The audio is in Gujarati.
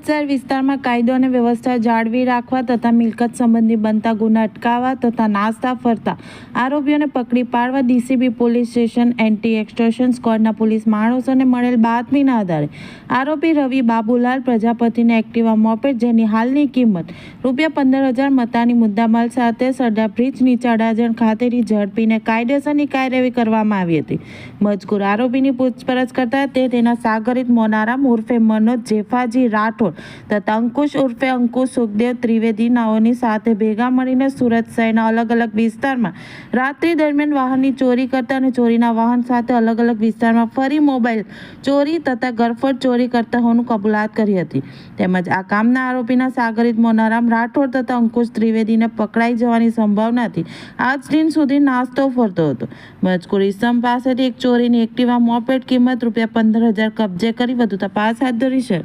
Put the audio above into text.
શહેર વિસ્તારમાં કાયદો અને વ્યવસ્થા જાળવી રાખવા તથા મિલકત સંબંધી બનતા ગુના અટકાવવા તથા નાસ્તા ફરતા આરોપીઓને પકડી પાડવા DCB police station, anti extortion સ્ક્વોડના police માણસોને મળેલ બાતમીના આધારે. આરોપી રવિ બાબુલાલ પ્રજાપતિને એક્ટિવા મોપેડ, જેની હાલની કિંમત રૂપિયા પંદર હજાર મતાની મુદ્દામાલ સાથે સરદાર બ્રિજ નીચાડાજણ ખાતેથી ઝડપીને કાયદેસરની કાર્યવાહી કરવામાં આવી હતી. મજકૂર આરોપીની પૂછપરછ કરતા તે તેના સાગરિત મોનારામ ઉર્ફે મનોજ જેફાજી રાઠોડ તથા અંકુશ ઉર્ફે અંકુશ સુખદેવ ત્રિવેદી નાઓની સાથે ભેગા મળીને સુરત શહેરના અલગ અલગ વિસ્તારમાં રાત્રિ દરમિયાન વાહનની ચોરી કરતા અને ચોરીના વાહન સાથે અલગ અલગ વિસ્તારમાં ફરી મોબાઈલ ચોરી તથા ગરફડ ચોરી કરતા હોવાનું કબૂલાત કરી હતી. તેમજ આ કામના આરોપીના સાગરિત મોનારામ રાઠોડ તથા અંકુશ ત્રિવેદીને પકડાઈ જવાની સંભાવનાથી આજ દિન સુધી નાસ્તો ફરતો હતો. મજકૂર ઇસમ પાસેથી એક ચોરીની એક્ટિવા મોપેટ કિંમત રૂપિયા પંદર હજાર કબજે કરી વધુ તપાસ હાથ ધરી છે.